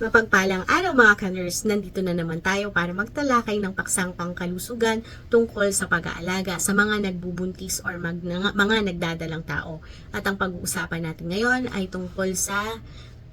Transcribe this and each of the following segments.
Mapagpalang araw mga ka-nurse, nandito na naman tayo para magtalakay ng paksang pangkalusugan tungkol sa pag-aalaga sa mga nagbubuntis or mag, mga nagdadalang tao. At ang pag-uusapan natin ngayon ay tungkol sa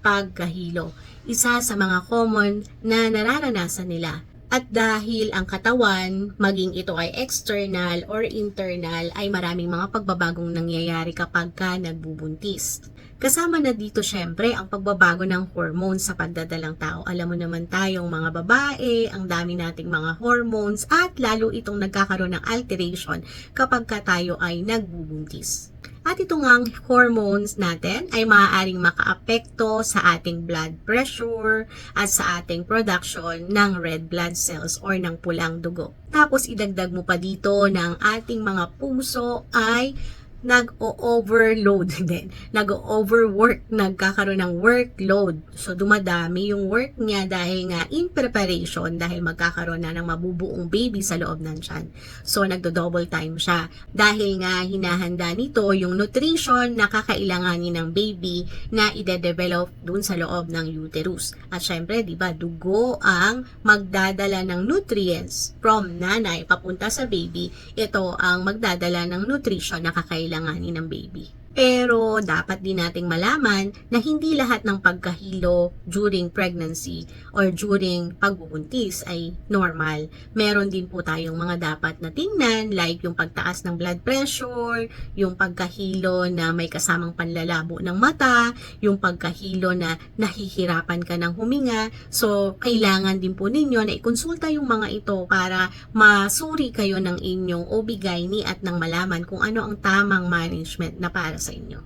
pagkahilo. Isa sa mga common na nararanasan nila. At dahil ang katawan, maging ito ay external or internal, ay maraming mga pagbabagong nangyayari kapag ka nagbubuntis. Kasama na dito syempre ang pagbabago ng hormones sa pagdadalang tao. Alam mo naman tayong mga babae, ang dami nating mga hormones at lalo itong nagkakaroon ng alteration kapag ka tayo ay nagbubuntis. At ito nga ang hormones natin ay maaaring makaapekto sa ating blood pressure at sa ating production ng red blood cells or ng pulang dugo. Tapos idagdag mo pa dito ng ating mga puso ay nag-overload din. Nag-overwork, nagkakaroon ng workload. So, dumadami yung work niya dahil nga in preparation, dahil magkakaroon na ng mabubuong baby sa loob ng tiyan. So, nagdo-double time siya. Dahil nga hinahanda nito yung nutrition na kakailanganin ng baby na ide-develop dun sa loob ng uterus. At syempre, di ba, dugo ang magdadala ng nutrients from nanay papunta sa baby. Ito ang magdadala ng nutrition na kakailanganin ng baby. Pero dapat din nating malaman na hindi lahat ng pagkahilo during pregnancy or during pagbubuntis ay normal. Meron din po tayong mga dapat na tingnan like yung pagtaas ng blood pressure, yung pagkahilo na may kasamang panlalabo ng mata, yung pagkahilo na nahihirapan ka ng huminga. So, kailangan din po ninyo na ikonsulta yung mga ito para masuri kayo ng inyong OB-GYN at nang malaman kung ano ang tamang management na para sa inyo.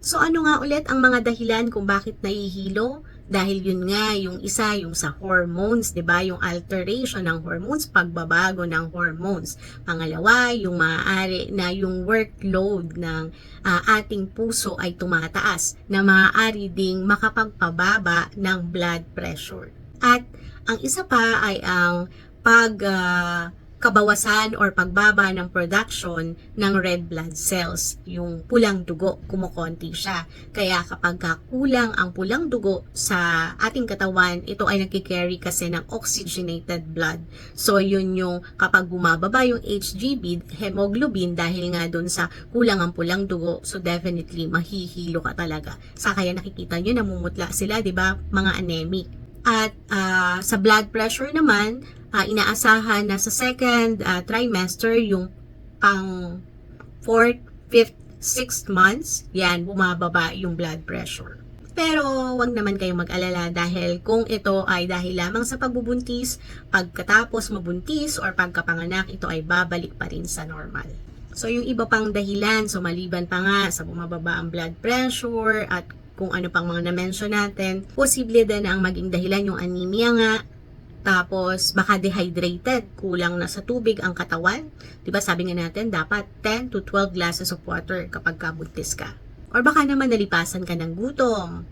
So ano nga ulit ang mga dahilan kung bakit nahihilo? Dahil yun nga, yung isa, yung sa hormones, 'di ba Yung alteration ng hormones, pagbabago ng hormones. Pangalawa, yung maaari na yung workload ng ah, ating puso ay tumataas na maaari ding makapagpababa ng blood pressure. At ang isa pa ay ang pag ah, kabawasan or pagbaba ng production ng red blood cells. Yung pulang dugo, kumukonti siya. Kaya kapag ka kulang ang pulang dugo sa ating katawan, ito ay nagkikarry kasi ng oxygenated blood. So, yun yung kapag bumababa yung HGB, hemoglobin, dahil nga dun sa kulang ang pulang dugo, so definitely mahihilo ka talaga. Sa kaya nakikita nyo, namumutla sila, di ba? Mga anemic. At ah, sa blood pressure naman, ah, inaasahan na sa second ah, trimester yung pang 4th, 5th, 6th months, yan, bumababa yung blood pressure. Pero wag naman kayong mag-alala dahil kung ito ay dahil lamang sa pagbubuntis, pagkatapos mabuntis or pagkapanganak, ito ay babalik pa rin sa normal. So yung iba pang dahilan, so maliban pa nga sa bumababa ang blood pressure at kung ano pang mga na-mention natin, posible din na ang maging dahilan yung anemia nga, tapos baka dehydrated, kulang na sa tubig ang katawan. ba sabi nga natin dapat 10 to 12 glasses of water kapag kabuntis ka. Or baka naman nalipasan ka ng gutom.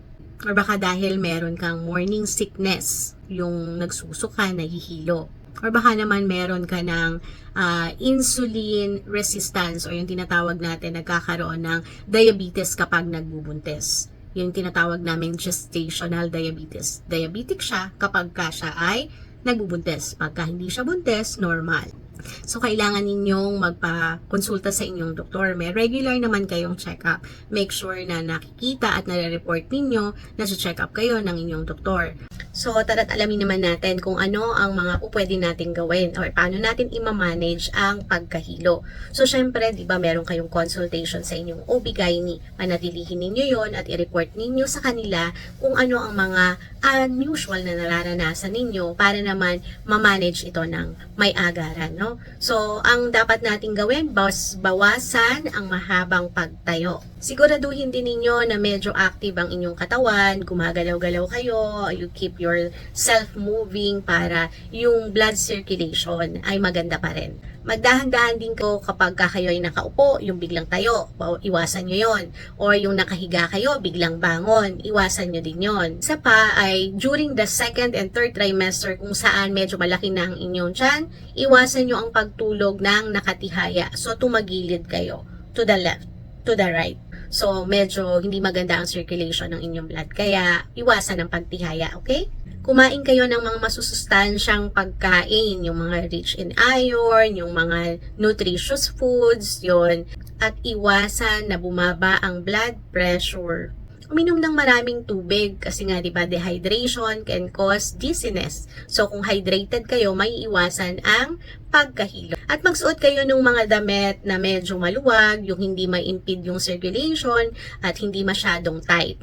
Or baka dahil meron kang morning sickness, yung nagsusuka, nahihilo. Or baka naman meron ka ng ah, insulin resistance or yung tinatawag natin nagkakaroon ng diabetes kapag nagbubuntis. Yung tinatawag namin gestational diabetes. Diabetic siya kapag ka siya ay nagbubuntis. Pagka hindi siya buntis, normal. So, kailangan ninyong magpa-konsulta sa inyong doktor. May regular naman kayong check-up. Make sure na nakikita at nare-report ninyo na check up kayo ng inyong doktor. So, tara't alamin naman natin kung ano ang mga pwede natin gawin or paano natin i-manage ang pagkahilo. So, syempre, di ba, meron kayong consultation sa inyong OB-GYN. Panatilihin ninyo yon at i-report ninyo sa kanila kung ano ang mga unusual na nararanasan ninyo para naman ma-manage ito ng may agaran, no? So, ang dapat nating gawin, bas bawasan ang mahabang pagtayo. Siguraduhin din ninyo na medyo active ang inyong katawan, gumagalaw-galaw kayo, you keep yourself moving para yung blood circulation ay maganda pa rin. Magdahan-dahan din ko kapag ka kayo ay nakaupo, yung biglang tayo, iwasan nyo yon Or yung nakahiga kayo, biglang bangon, iwasan nyo din yon Sa pa ay during the second and third trimester kung saan medyo malaki na ang inyong tiyan, iwasan nyo ang pagtulog ng nakatihaya. So tumagilid kayo to the left, to the right. So, medyo hindi maganda ang circulation ng inyong blood. Kaya, iwasan ang pagtihaya, okay? Kumain kayo ng mga masusustansyang pagkain, yung mga rich in iron, yung mga nutritious foods, yon At iwasan na bumaba ang blood pressure. Uminom ng maraming tubig kasi nga 'di ba dehydration can cause dizziness. So kung hydrated kayo, may iwasan ang pagkahilo. At magsuot kayo ng mga damit na medyo maluwag, yung hindi ma-impede yung circulation at hindi masyadong tight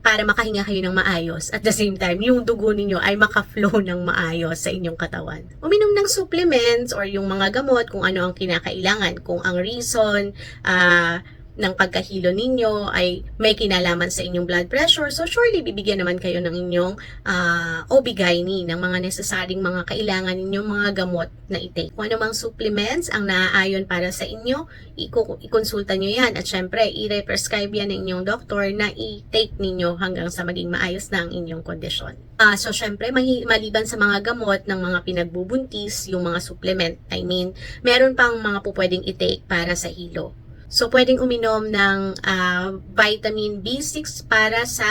para makahinga kayo ng maayos. At the same time, yung dugo ninyo ay maka-flow ng maayos sa inyong katawan. Uminom ng supplements or yung mga gamot kung ano ang kinakailangan. Kung ang reason, ah, ng pagkahilo ninyo ay may kinalaman sa inyong blood pressure, so surely bibigyan naman kayo ng inyong uh, OB-GYN ng mga nesesaryong mga kailangan ninyong mga gamot na i-take. Kung ano mang supplements ang naaayon para sa inyo, ikonsulta nyo yan. At syempre, i-prescribe yan ng inyong doktor na i-take ninyo hanggang sa maging maayos na ang inyong kondisyon. Ah, so syempre, maliban sa mga gamot ng mga pinagbubuntis, yung mga supplement, I mean, meron pang mga po pwedeng i-take para sa hilo. So, pwedeng uminom ng ah, vitamin B6 para sa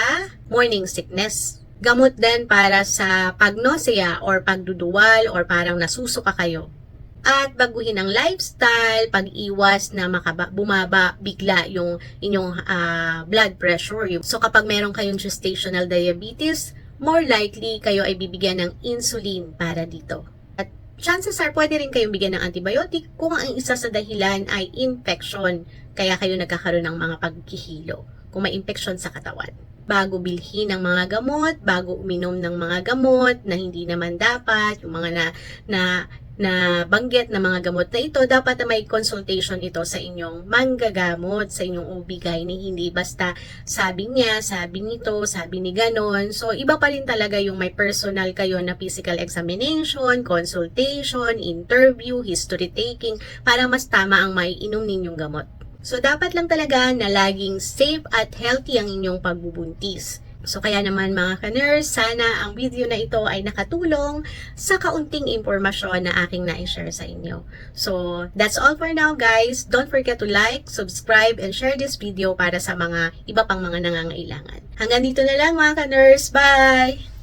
morning sickness. Gamot din para sa pagnosea or pagduduwal or parang nasusuka kayo. At baguhin ang lifestyle, pag-iwas na makaba, bumaba bigla yung inyong ah, blood pressure. So kapag meron kayong gestational diabetes, more likely kayo ay bibigyan ng insulin para dito chances are pwede rin kayong bigyan ng antibiotic kung ang isa sa dahilan ay infection, kaya kayo nagkakaroon ng mga pagkihilo, kung may infection sa katawan. Bago bilhin ng mga gamot, bago uminom ng mga gamot na hindi naman dapat, yung mga na, na na banggit na mga gamot na ito, dapat na may consultation ito sa inyong manggagamot, sa inyong OB-GYN, hindi basta sabi niya, sabi nito, sabi ni ganon. So, iba pa rin talaga yung may personal kayo na physical examination, consultation, interview, history taking, para mas tama ang maiinom ninyong gamot. So, dapat lang talaga na laging safe at healthy ang inyong pagbubuntis. So kaya naman mga ka-nurse, sana ang video na ito ay nakatulong sa kaunting impormasyon na aking na-share sa inyo. So that's all for now guys. Don't forget to like, subscribe, and share this video para sa mga iba pang mga nangangailangan. Hanggang dito na lang mga ka-nurse. Bye!